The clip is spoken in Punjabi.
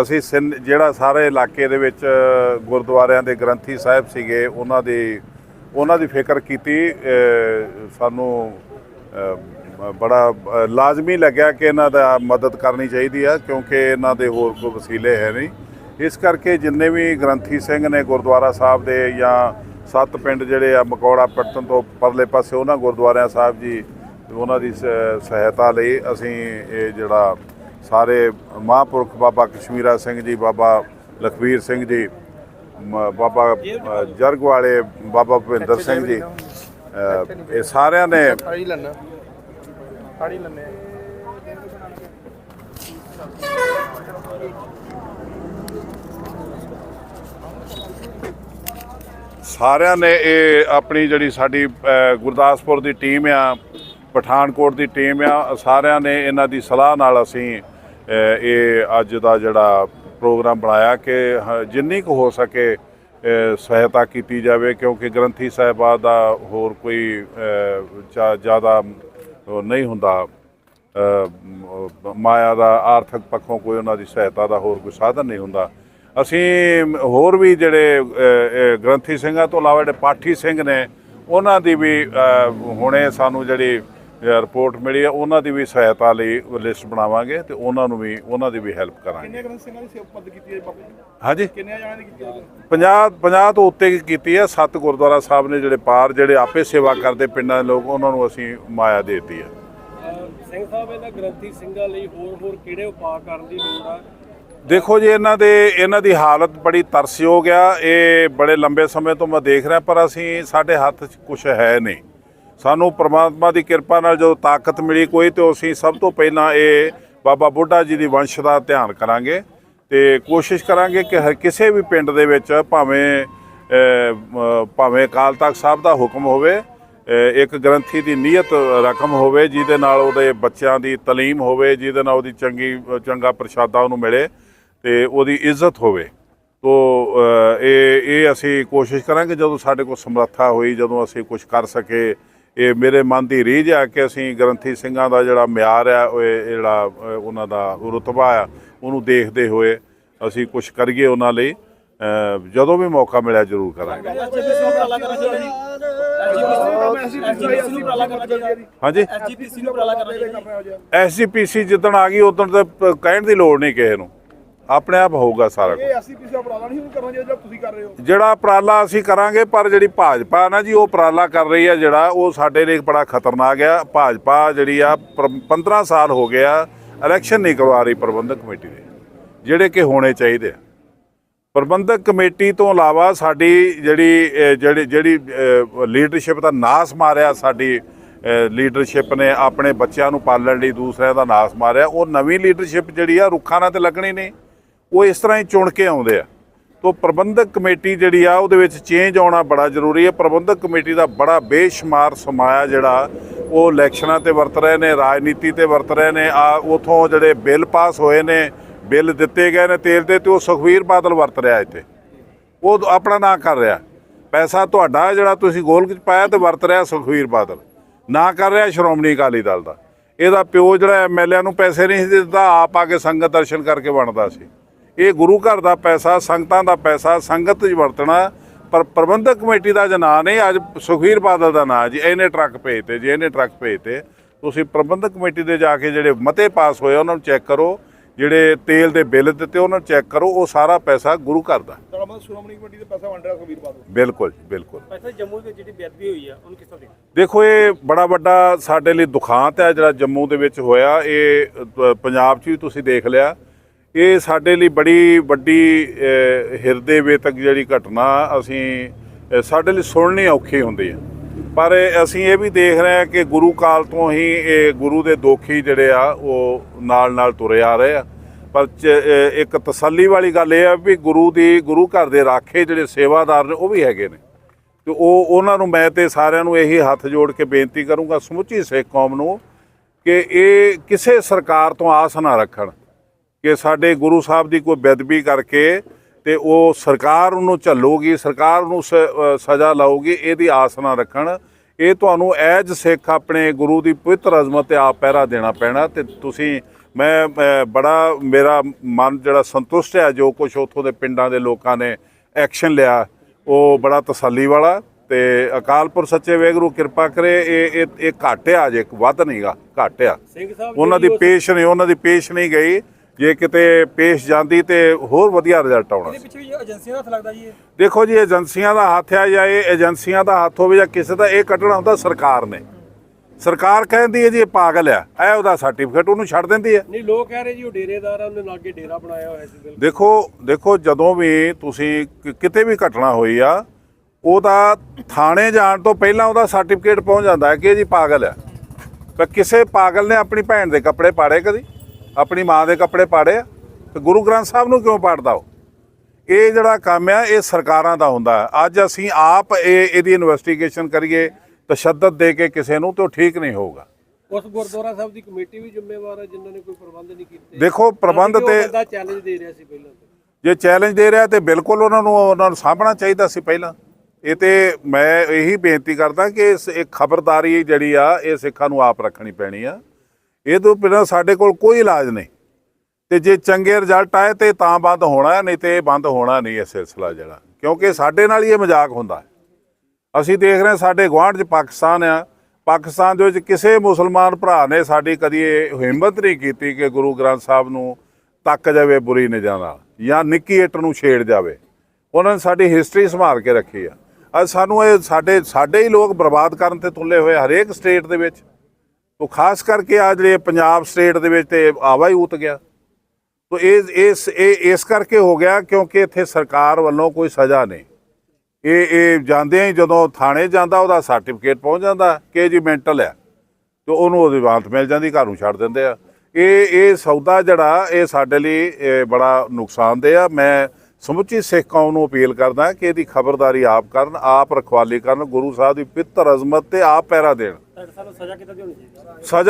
ਅਸੀਂ ਸਿਨ- ਜਿਹੜਾ ਸਾਰੇ ਇਲਾਕੇ ਦੇ ਵਿੱਚ ਗੁਰਦੁਆਰਿਆਂ ਦੇ ਗ੍ਰੰਥੀ ਸਾਹਿਬ ਸੀਗੇ, ਉਹਨਾਂ ਦੀ ਉਹਨਾਂ ਦੀ ਫਿਕਰ ਕੀਤੀ ਸਾਨੂੰ ਬੜਾ ਲਾਜ਼ਮੀ ਲੱਗਿਆ ਕਿ ਇਹਨਾਂ ਦਾ ਮਦਦ ਕਰਨੀ ਚਾਹੀਦੀ ਆ, ਕਿਉਂਕਿ ਇਹਨਾਂ ਦੇ ਹੋਰ ਕੋਈ ਵਸੀਲੇ ਹੈ ਨਹੀਂ। ਇਸ ਕਰਕੇ ਜਿੰਨੇ ਵੀ ਗ੍ਰੰਥੀ ਸਿੰਘ ਨੇ ਗੁਰਦੁਆਰਾ ਸਾਹਿਬ ਦੇ ਜਾਂ ਸੱਤ ਪਿੰਡ ਜਿਹੜੇ ਆ, ਮਕੌੜਾ ਪੱਟਣ ਤੋਂ ਪਰਲੇ ਪਾਸੇ, ਉਹਨਾਂ ਗੁਰਦੁਆਰਿਆਂ ਸਾਹਿਬ ਜੀ, ਉਹਨਾਂ ਦੀ ਸ- ਸਹਾਇਤਾ ਲਈ ਅਸੀਂ ਇਹ ਜਿਹੜਾ ਸਾਰੇ ਮਹਾਂਪੁਰਖ ਬਾਬਾ ਕਸ਼ਮੀਰਾ ਸਿੰਘ ਜੀ ਬਾਬਾ ਲਖਵੀਰ ਸਿੰਘ ਜੀ ਬਾਬਾ ਜਰਗ ਵਾਲੇ ਬਾਬਾ ਭੁਪਿੰਦਰ ਸਿੰਘ ਜੀ ਇਹ ਸਾਰਿਆਂ ਨੇ ਫਾੜੀ ਲੈਣਾ ਫਾੜੀ ਲੈਣੇ ਸਾਰਿਆਂ ਨੇ ਇਹ ਆਪਣੀ ਜਿਹੜੀ ਸਾਡੀ ਗੁਰਦਾਸਪੁਰ ਦੀ ਟੀਮ ਆ ਪਠਾਨਕੋਟ ਦੀ ਟੀਮ ਆ ਸਾਰਿਆਂ ਨੇ ਇਹਨਾਂ ਦੀ ਸਲਾਹ ਨਾਲ ਅਸੀਂ ਇਹ ਅੱਜ ਦਾ ਜਿਹੜਾ ਪ੍ਰੋਗਰਾਮ ਬਣਾਇਆ ਕਿ, ਹ- ਜਿੰਨੀ ਕੁ ਹੋ ਸਕੇ ਸਹਾਇਤਾ ਕੀਤੀ ਜਾਵੇ, ਕਿਉਂਕਿ ਗ੍ਰੰਥੀ ਸਾਹਿਬਾ ਦਾ ਹੋਰ ਕੋਈ ਜ਼ਿਆਦਾ ਨਹੀਂ ਹੁੰਦਾ। ਮਾਇਆ ਦਾ, ਆਰਥਿਕ ਪੱਖੋਂ ਕੋਈ ਉਹਨਾਂ ਦੀ ਸਹਾਇਤਾ ਦਾ ਹੋਰ ਕੋਈ ਸਾਧਨ ਨਹੀਂ ਹੁੰਦਾ। ਅਸੀਂ ਹੋਰ ਵੀ ਜਿਹੜੇ ਗ੍ਰੰਥੀ ਸਿੰਘਾਂ ਤੋਂ ਇਲਾਵਾ ਜਿਹੜੇ ਪਾਠੀ ਸਿੰਘ ਨੇ, ਉਹਨਾਂ ਦੀ ਵੀ ਹੁਣੇ ਸਾਨੂੰ ਜਿਹੜੀ ਰਿਪੋਰਟ ਮਿਲੀ ਹੈ ਉਹਨਾਂ ਦੀ ਵੀ ਸਹਾਇਤਾ ਲਈ ਲਿਸਟ ਬਣਾਵਾਂਗੇ ਤੇ ਉਹਨਾਂ ਨੂੰ ਵੀ ਉਹਨਾਂ ਦੀ ਵੀ ਹੈਲਪ ਕਰਾਂਗੇ। ਕਿੰਨੇ ਸਿੰਘਾਂ ਦੀ ਸੇਵਾ ਪਦ ਕੀਤੀ ਹੈ ਬਾਬਾ ਜੀ? ਹਾਂਜੀ। ਕਿੰਨੇ ਜਣਾਂ ਦੀ ਕੀਤੀ ਹੈ 50 50 ਤੋਂ ਉੱਤੇ ਕੀਤੀ ਹੈ ਸੱਤ ਗੁਰਦੁਆਰਾ ਸਾਹਿਬ ਨੇ ਜਿਹੜੇ ਪਾਰ ਜਿਹੜੇ ਆਪੇ ਸੇਵਾ ਕਰਦੇ ਪਿੰਡਾਂ ਦੇ ਲੋਕ ਉਹਨਾਂ ਨੂੰ ਅਸੀਂ ਮਾਇਆ ਦੇਤੀ ਹੈ। ਸਿੰਘ ਸਾਹਿਬ ਇਹਨਾਂ ਗ੍ਰੰਥੀ ਸਿੰਘਾਂ ਲਈ ਹੋਰ ਹੋਰ ਕਿਹੜੇ ਉਪਾਅ ਕਰਨ ਦੀ ਲੋੜ ਆ? ਦੇਖੋ ਜੀ ਇਹਨਾਂ ਦੇ ਇਹਨਾਂ ਦੀ ਹਾਲਤ ਬੜੀ ਤਰਸਯੋਗ ਆ। ਇਹ ਬੜੇ ਲੰਬੇ ਸਮੇਂ ਤੋਂ ਮੈਂ ਦੇਖ ਰਿਹਾ ਪਰ ਅਸੀਂ ਸਾਡੇ ਹੱਥ 'ਚ ਕੁਝ ਹੈ ਨਹੀਂ। ਸਾਨੂੰ ਪ੍ਰਮਾਤਮਾ ਦੀ ਕਿਰਪਾ ਨਾਲ ਜਦੋਂ ਤਾਕਤ ਮਿਲੀ ਕੋਈ, ਤੇ ਅਸੀਂ ਸਭ ਤੋਂ ਪਹਿਲਾਂ ਇਹ ਬਾਬਾ ਬੁੱਢਾ ਜੀ ਦੀ ਵੰਸ਼ ਦਾ ਧਿਆਨ ਕਰਾਂਗੇ ਤੇ ਕੋਸ਼ਿਸ਼ ਕਰਾਂਗੇ ਕਿ ਹਰ ਕਿਸੇ ਵੀ ਪਿੰਡ ਦੇ ਵਿੱਚ ਭਾਵੇਂ ਭਾਵੇਂ ਅਕਾਲ ਤਖਤ ਸਾਹਿਬ ਦਾ ਹੁਕਮ ਹੋਵੇ ਇੱਕ ਗ੍ਰੰਥੀ ਦੀ ਨੀਅਤ ਰਕਮ ਹੋਵੇ, ਜਿਹਦੇ ਨਾਲ ਉਹਦੇ ਬੱਚਿਆਂ ਦੀ ਤਾਲੀਮ ਹੋਵੇ, ਜਿਹਦੇ ਨਾਲ ਉਹਦੀ ਚੰਗੀ, ਚੰਗਾ ਪ੍ਰਸ਼ਾਦਾ ਉਹਨੂੰ ਮਿਲੇ ਤੇ ਉਹਦੀ ਇੱਜ਼ਤ ਹੋਵੇ। ਤੋ ਇਹ ਇਹ ਅਸੀਂ ਕੋਸ਼ਿਸ਼ ਕਰਾਂਗੇ ਜਦੋਂ ਸਾਡੇ ਕੋਲ ਸਮਰੱਥਾ ਹੋਈ, ਜਦੋਂ ਅਸੀਂ ਕੁਝ ਕਰ ਸਕੇ ਇਹ ਮੇਰੇ ਮਨ ਦੀ ਰੀਝ ਆ ਕਿ ਅਸੀਂ ਗ੍ਰੰਥੀ ਸਿੰਘਾਂ ਦਾ ਜਿਹੜਾ ਮਿਆਰ ਆ ਉਹ ਇਹ ਜਿਹੜਾ ਉਹਨਾਂ ਦਾ ਰੁਤਬਾ ਆ ਉਹਨੂੰ ਦੇਖਦੇ ਹੋਏ ਅਸੀਂ ਕੁਝ ਕਰੀਏ ਉਹਨਾਂ ਲਈ। ਜਦੋਂ ਵੀ ਮੌਕਾ ਮਿਲਿਆ ਜ਼ਰੂਰ ਕਰਾਂਗੇ। ਹਾਂਜੀ? ਐਸਜੀਪੀਸੀ ਨੂੰ ਉਪਰਾਲਾ ਕਰਨਾ ਚਾਹੀਦਾ ਐਸਜੀਪੀਸੀ ਜਿੱਦਣ ਆ ਗਈ ਉਦੋਂ ਤੇ ਕਹਿਣ ਦੀ ਲੋੜ ਨਹੀਂ ਕਿਸੇ ਨੂੰ। ਆਪਣੇ ਆਪ ਹੋਊਗਾ ਸਾਰਾ ਕੁਝ ਇਹ ਐਸਜੀਪੀਸੀ ਦਾ ਉਪਰਾਲਾ ਨਹੀਂ ਚਾਹੀਦਾ ਜਿਹੜਾ ਤੁਸੀਂ ਕਰ ਰਹੇ ਹੋ। ਜਿਹੜਾ ਉਪਰਾਲਾ ਅਸੀਂ ਕਰਾਂਗੇ ਪਰ ਜਿਹੜੀ ਭਾਜਪਾ ਨਾ ਜੀ ਉਹ ਉਪਰਾਲਾ ਕਰ ਰਹੀ ਆ ਜਿਹੜਾ ਉਹ ਸਾਡੇ ਲਈ ਬੜਾ ਖਤਰਨਾਕ ਆ ਭਾਜਪਾ ਜਿਹੜੀ ਆ ਪਰ- 15 ਸਾਲ ਹੋ ਗਿਆ ਇਲੈਕਸ਼ਨ ਨਹੀਂ ਕਰਵਾ ਰਹੀ ਪ੍ਰਬੰਧਕ ਕਮੇਟੀ ਦੇ ਜਿਹੜੇ ਕਿ ਹੋਣੇ ਚਾਹੀਦੇ ਆ। ਪ੍ਰਬੰਧਕ ਕਮੇਟੀ ਤੋਂ ਇਲਾਵਾ ਸਾਡੀ ਜਿਹੜੀ ਜਿਹੜੀ ਜਿਹੜੀ ਲੀਡਰਸ਼ਿਪ ਦਾ ਨਾਸ ਮਾਰਿਆ ਸਾਡੀ ਲੀਡਰਸ਼ਿਪ ਨੇ ਆਪਣੇ ਬੱਚਿਆਂ ਨੂੰ ਪਾਲਣ ਲਈ ਦੂਸਰਿਆਂ ਦਾ ਨਾਸ ਮਾਰਿਆ ਉਹ ਨਵੀਂ ਲੀਡਰਸ਼ਿਪ ਜਿਹੜੀ ਆ ਰੁੱਖਾਂ ਨਾਲ ਤੇ ਲੱਗਣੀ ਨਹੀਂ। ਉਹ ਇਸ ਤਰ੍ਹਾਂ ਹੀ ਚੁਣ ਕੇ ਆਉਂਦੇ ਆ। ਤੋਂ ਪ੍ਰਬੰਧਕ ਕਮੇਟੀ ਜਿਹੜੀ ਆ, ਉਹਦੇ ਵਿੱਚ ਚੇਂਜ ਆਉਣਾ ਬੜਾ ਜ਼ਰੂਰੀ ਹੈ। ਪ੍ਰਬੰਧਕ ਕਮੇਟੀ ਦਾ ਬੜਾ ਬੇਸ਼ੁਮਾਰ ਸਮਾਇਆ ਜਿਹੜਾ, ਉਹ ਇਲੈਕਸ਼ਨਾਂ ਤੇ ਵਰਤ ਰਹੇ ਨੇ, ਰਾਜਨੀਤੀ ਤੇ ਵਰਤ ਰਹੇ ਨੇ। ਆ, ਉਥੋਂ ਜਿਹੜੇ ਬਿੱਲ ਪਾਸ ਹੋਏ ਨੇ, ਬਿੱਲ ਦਿੱਤੇ ਗਏ ਨੇ ਤੇਲ ਦੇ, ਤੇ ਉਹ ਸੁਖਵੀਰ ਬਾਦਲ ਵਰਤ ਰਿਹਾ ਇੱਥੇ। ਉਹ ਆਪਣਾ ਨਾਂ ਕਰ ਰਿਹਾ। ਪੈਸਾ ਤੁਹਾਡਾ ਜਿਹੜਾ ਤੁਸੀਂ ਗੋਲਕ ਚ ਪਾਇਆ ਤੇ ਵਰਤ ਰਿਹਾ ਸੁਖਵੀਰ ਬਾਦਲ। ਨਾ ਕਰ ਰਿਹਾ ਸ਼੍ਰੋਮਣੀ ਅਕਾਲੀ ਦਲ ਦਾ। ਇਹਦਾ ਪਿਓ ਜਿਹੜਾ ਐਮਐਲਏ ਨੂੰ ਪੈਸੇ ਨਹੀਂ ਸੀ ਦਿੰਦਾ ਆਪ ਆ ਕੇ ਸੰਗਤ ਦਰਸ਼ਨ ਕਰਕੇ ਬਣਦਾ ਸੀ। ਇਹ ਗੁਰੂ ਘਰ ਦਾ ਪੈਸਾ ਸੰਗਤਾਂ ਦਾ ਪੈਸਾ ਸੰਗਤ 'ਚ ਵਰਤਣਾ ਪਰ ਪ੍ਰਬੰਧਕ ਕਮੇਟੀ ਦਾ ਜੇ ਨਾਂ ਨਹੀਂ ਅੱਜ ਸੁਖਵੀਰ ਬਾਦਲ ਦਾ ਨਾਂ ਜੀ ਇਹਨੇ ਟਰੱਕ ਭੇਜਤੇ ਜੀ ਇਹਨੇ ਟਰੱਕ ਭੇਜਤੇ। ਤੁਸੀਂ ਪ੍ਰਬੰਧਕ ਕਮੇਟੀ ਦੇ ਜਾ ਕੇ ਜਿਹੜੇ ਮਤੇ ਪਾਸ ਹੋਏ ਉਹਨਾਂ ਨੂੰ ਚੈੱਕ ਕਰੋ ਜਿਹੜੇ ਤੇਲ ਦੇ ਬਿੱਲ ਦਿੱਤੇ ਉਹਨਾਂ ਨੂੰ ਚੈੱਕ ਕਰੋ ਉਹ ਸਾਰਾ ਪੈਸਾ ਗੁਰੂ ਘਰ ਦਾ। ਤੁਹਾਡਾ ਮਤਲਬ ਸ਼੍ਰੋਮਣੀ ਕਮੇਟੀ ਦੇ ਪੈਸਾ ਵੰਡ ਰਿਹਾ ਸੁਖਬੀਰ ਬਾਦਲ ਬਿਲਕੁਲ ਜੀ, ਬਿਲਕੁਲ। ਪੈਸਾ ਜੰਮੂ ਵਿੱਚ ਜਿਹੜੀ ਬੇਅਦਬੀ ਹੋਈ ਆ ਉਹਨੂੰ ਕਿਸ ਤਰ੍ਹਾਂ ਦੇਖਦੇ ਦੇਖੋ ਇਹ ਬੜਾ ਵੱਡਾ ਸਾਡੇ ਲਈ ਦੁਖਾਂਤ ਹੈ ਜਿਹੜਾ ਜੰਮੂ ਦੇ ਵਿੱਚ ਹੋਇਆ। ਇਹ ਅ, ਪੰਜਾਬ 'ਚ ਵੀ ਤੁਸੀਂ ਦੇਖ ਲਿਆ। ਇਹ ਸਾਡੇ ਲਈ ਬੜੀ ਵੱਡੀ ਹਿਰਦੇ ਵੇਤਕ ਜਿਹੜੀ ਘਟਨਾ ਅਸੀਂ ਸਾਡੇ ਲਈ ਸੁਣਨੀ ਔਖੀ ਹੁੰਦੀ ਹੈ। ਪਰ ਅਸੀਂ ਇਹ ਵੀ ਦੇਖ ਰਹੇ ਹਾਂ ਕਿ ਗੁਰੂ ਕਾਲ ਤੋਂ ਹੀ ਇਹ ਗੁਰੂ ਦੇ ਦੋਖੀ ਜਿਹੜੇ ਆ, ਉਹ ਨਾਲ ਨਾਲ ਤੁਰੇ ਆ ਰਹੇ ਆ। ਪਰ ਚ- ਇੱਕ ਤਸੱਲੀ ਵਾਲੀ ਗੱਲ ਇਹ ਆ ਵੀ ਗੁਰੂ ਦੀ, ਗੁਰੂ ਘਰ ਦੇ ਰਾਖੇ ਜਿਹੜੇ ਸੇਵਾਦਾਰ ਨੇ, ਉਹ ਵੀ ਹੈਗੇ ਨੇ। ਤੇ ਉਹ, ਉਹਨਾਂ ਨੂੰ ਮੈਂ ਤੇ ਸਾਰਿਆਂ ਨੂੰ ਇਹੀ ਹੱਥ ਜੋੜ ਕੇ ਬੇਨਤੀ ਕਰੂੰਗਾ ਸਮੁੱਚੀ ਸਿੱਖ ਕੌਮ ਨੂੰ ਕਿ ਇਹ ਕਿਸੇ ਸਰਕਾਰ ਤੋਂ ਆਸ ਨਾ ਰੱਖਣ। ਕਿ ਸਾਡੇ ਗੁਰੂ ਸਾਹਿਬ ਦੀ ਕੋਈ ਬੇਅਦਬੀ ਕਰਕੇ ਤੇ ਉਹ ਸਰਕਾਰ ਉਹਨੂੰ ਝੱਲੂਗੀ ਸਰਕਾਰ ਨੂੰ ਸਜ਼ਾ ਲਾਊਗੀ ਇਹਦੀ ਆਸ ਨਾ ਰੱਖਣ। ਇਹ ਤੁਹਾਨੂੰ ਐਜ ਸਿੱਖ ਆਪਣੇ ਗੁਰੂ ਦੀ ਪਵਿੱਤਰ ਅਜ਼ਮਤ ਤੇ ਆਪ ਪਹਿਰਾ ਦੇਣਾ ਪੈਣਾ ਤੇ ਤੁਸੀਂ ਮੈਂ ਬੜਾ ਮੇਰਾ ਮਨ ਜਿਹੜਾ ਸੰਤੁਸ਼ਟ ਹੈ ਜੋ ਕੁਝ ਉੱਥੋਂ ਦੇ ਪਿੰਡਾਂ ਦੇ ਲੋਕਾਂ ਨੇ ਐਕਸ਼ਨ ਲਿਆ ਉਹ ਬੜਾ ਤਸੱਲੀ ਵਾਲਾ ਤੇ ਅਕਾਲਪੁਰ ਸੱਚੇ ਵੇਗਰੂ ਕਿਰਪਾ ਕਰੇ ਇਹ ਇਹ ਇਹ ਘੱਟ ਆ ਜੇ ਵੱਧ ਨਹੀਂਗਾ ਘੱਟ ਆ ਸਿੰਘ ਸਾਹਿਬ ਉਹਨਾਂ ਦੀ ਪੇਸ਼ ਨਹੀਂ ਉਹਨਾਂ ਦੀ ਪੇਸ਼ ਨਹੀਂ ਗਈ। ਜੇ ਕਿਤੇ ਪੇਸ਼ ਜਾਂਦੀ ਤੇ ਹੋਰ ਵਧੀਆ ਰਿਜ਼ਲਟ ਆਉਣਾ ਸੀ। ਪਿੱਛੇ ਵੀ ਏਜੰਸੀਆਂ ਦਾ ਹੱਥ ਲੱਗਦਾ ਜੀ ਇਹ। ਦੇਖੋ ਜੀ ਏਜੰਸੀਆਂ ਦਾ ਹੱਥ ਆ ਜਾਂ ਇਹ ਏਜੰਸੀਆਂ ਦਾ ਹੱਥ ਹੋਵੇ ਜਾਂ ਕਿਸੇ ਦਾ ਇਹ ਕੱਢਣਾ ਹੁੰਦਾ ਸਰਕਾਰ ਨੇ। ਸਰਕਾਰ ਕਹਿੰਦੀ ਹੈ ਜੀ ਇਹ ਪਾਗਲ ਆ। ਇਹ ਉਹਦਾ ਸਰਟੀਫਿਕੇਟ ਉਹਨੂੰ ਛੱਡ ਦਿੰਦੀ ਹੈ। ਨਹੀਂ ਲੋਕ ਕਹਿ ਰਹੇ ਜੀ ਉਹ ਡੇਰੇਦਾਰ ਆ ਉਹਨੇ ਲਾਗੇ ਡੇਰਾ ਬਣਾਇਆ ਹੋਇਆ ਸੀ ਬਿਲਕੁਲ। ਦੇਖੋ ਦੇਖੋ ਜਦੋਂ ਵੀ ਤੁਸੀਂ ਕਿ- ਕਿਤੇ ਵੀ ਘਟਨਾ ਹੋਈ ਆ ਉਹਦਾ ਥਾਣੇ ਜਾਣ ਤੋਂ ਪਹਿਲਾਂ ਉਹਦਾ ਸਰਟੀਫਿਕੇਟ ਪਹੁੰਚ ਜਾਂਦਾ ਹੈ ਕਿ ਇਹ ਜੀ ਪਾਗਲ ਆ। ਪਰ ਕਿਸੇ ਪਾਗਲ ਨੇ ਆਪਣੀ ਭੈਣ ਦੇ ਕੱਪੜੇ ਪਾੜੇ ਕਦੀ? ਆਪਣੀ ਮਾਂ ਦੇ ਕੱਪੜੇ ਪਾੜੇ ਤੇ ਗੁਰੂ ਗ੍ਰੰਥ ਸਾਹਿਬ ਨੂੰ ਕਿਉਂ ਪਾੜਦਾ ਉਹ? ਇਹ ਜਿਹੜਾ ਕੰਮ ਆ ਇਹ ਸਰਕਾਰਾਂ ਦਾ ਹੁੰਦਾ ਹੈ। ਅੱਜ ਅਸੀਂ ਆਪ ਇਹ ਇਹਦੀ ਇਨਵੈਸਟੀਗੇਸ਼ਨ ਕਰੀਏ ਤਸ਼ੱਦਦ ਦੇ ਕੇ ਕਿਸੇ ਨੂੰ ਤੇ ਉਹ ਠੀਕ ਨਹੀਂ ਹੋਊਗਾ। ਉਸ ਗੁਰਦੁਆਰਾ ਸਾਹਿਬ ਦੀ ਕਮੇਟੀ ਵੀ ਜ਼ਿੰਮੇਵਾਰ ਹੈ ਜਿਨ੍ਹਾਂ ਨੇ ਕੋਈ ਪ੍ਰਬੰਧ ਨਹੀਂ ਕੀਤੇ? ਦੇਖੋ ਪ੍ਰਬੰਧ ਤੇ ਬੰਦਾ ਚੈਲੰਜ ਦੇ ਰਿਹਾ ਸੀ ਪਹਿਲਾਂ ਜੇ ਚੈਲੰਜ ਦੇ ਰਿਹਾ ਤੇ ਬਿਲਕੁਲ ਉਹਨਾਂ ਨੂੰ ਉਹਨਾਂ ਨੂੰ ਸਾਂਭਣਾ ਚਾਹੀਦਾ ਸੀ ਪਹਿਲਾਂ। ਇਹ ਤੇ ਮੈਂ ਇਹੀ ਬੇਨਤੀ ਕਰਦਾ ਕਿ ਇਸ ਇੱਕ ਖਬਰਦਾਰੀ ਜਿਹੜੀ ਆ ਇਹ ਸਿੱਖਾਂ ਨੂੰ ਆਪ ਰੱਖਣੀ ਪੈਣੀ ਆ। ਇਹ ਤੋਂ ਬਿਨਾਂ ਸਾਡੇ ਕੋਲ ਕੋਈ ਇਲਾਜ ਨਹੀਂ। ਤੇ ਜੇ ਚੰਗੇ ਰਿਜ਼ਲਟ ਆਏ ਤੇ ਤਾਂ ਬੰਦ ਹੋਣਾ ਨਹੀਂ ਤੇ ਇਹ ਬੰਦ ਹੋਣਾ ਨਹੀਂ ਇਹ ਸਿਲਸਿਲਾ ਜਿਹੜਾ। ਕਿਉਂਕਿ ਸਾਡੇ ਨਾਲ ਹੀ ਇਹ ਮਜ਼ਾਕ ਹੁੰਦਾ ਅਸੀਂ ਦੇਖ ਰਹੇ ਸਾਡੇ ਗੁਆਂਢ 'ਚ ਪਾਕਿਸਤਾਨ ਆ। ਪਾਕਿਸਤਾਨ ਦੇ ਵਿੱਚ ਕਿਸੇ ਮੁਸਲਮਾਨ ਭਰਾ ਨੇ ਸਾਡੀ ਕਦੀ ਇਹ ਹਿੰਮਤ ਨਹੀਂ ਕੀਤੀ ਕਿ ਗੁਰੂ ਗ੍ਰੰਥ ਸਾਹਿਬ ਨੂੰ ਤੱਕ ਜਾਵੇ ਬੁਰੀ ਨਿਜਾਂ ਨਾਲ, ਜਾਂ ਨਿੱਕੀ ਇੱਟ ਨੂੰ ਛੇੜ ਜਾਵੇ। ਉਹਨਾਂ ਨੇ ਸਾਡੀ ਹਿਸਟਰੀ ਸੰਭਾਲ ਕੇ ਰੱਖੀ ਆ। ਅੱਜ ਸਾਨੂੰ ਇਹ ਸਾਡੇ ਸਾਡੇ ਹੀ ਲੋਕ ਬਰਬਾਦ ਕਰਨ ਤੇ ਤੁੱਲੇ ਹੋਏ ਹਰੇਕ ਸਟੇਟ ਦੇ ਵਿੱਚ। ਉਹ ਖਾਸ ਕਰਕੇ ਆ ਜਿਹੜੇ ਪੰਜਾਬ ਸਟੇਟ ਦੇ ਵਿੱਚ ਤੇ ਆਵਾ ਹੀ ਉਤ ਗਿਆ। ਤੋ ਇਹ ਇਸ ਇਹ, ਇਸ ਕਰਕੇ ਹੋ ਗਿਆ ਕਿਉਂਕਿ ਇੱਥੇ ਸਰਕਾਰ ਵੱਲੋਂ ਕੋਈ ਸਜ਼ਾ ਨਹੀਂ। ਇਹ ਇਹ ਜਾਂਦੇ ਹੀ ਜਦੋਂ ਥਾਣੇ ਜਾਂਦਾ ਉਹਦਾ ਸਰਟੀਫਿਕੇਟ ਪਹੁੰਚ ਜਾਂਦਾ ਕਿ ਇਹ ਜੀ ਮੈਂਟਲ ਹੈ। ਤੇ ਉਹਨੂੰ ਉਹਦੀ ਵਾਂਤ ਮਿਲ ਜਾਂਦੀ, ਘਰ ਨੂੰ ਛੱਡ ਦਿੰਦੇ ਆ। ਇਹ ਇਹ ਸੌਦਾ ਜਿਹੜਾ ਇਹ ਸਾਡੇ ਲਈ ਬੜਾ ਨੁਕਸਾਨਦੇਹ ਆ। ਮੈਂ ਸਮੁੱਚੀ ਸਿੱਖ ਕੌਮ ਨੂੰ ਅਪੀਲ ਕਰਦਾ ਕਿ ਇਹਦੀ ਖਬਰਦਾਰੀ ਆਪ ਕਰਨ, ਆਪ ਰਖਵਾਲੀ ਕਰਨ, ਗੁਰੂ ਸਾਹਿਬ ਦੀ ਪਿੱਤਰ ਅਜ਼ਮਤ ਤੇ ਆਪ ਪਹਿਰਾ ਦੇਣ। ਸਜ਼ਾ ਕਿੱਦਾਂ ਦੀ ਹੋਣੀ ਚਾਹੀਦੀ? ਸਜ਼ਾ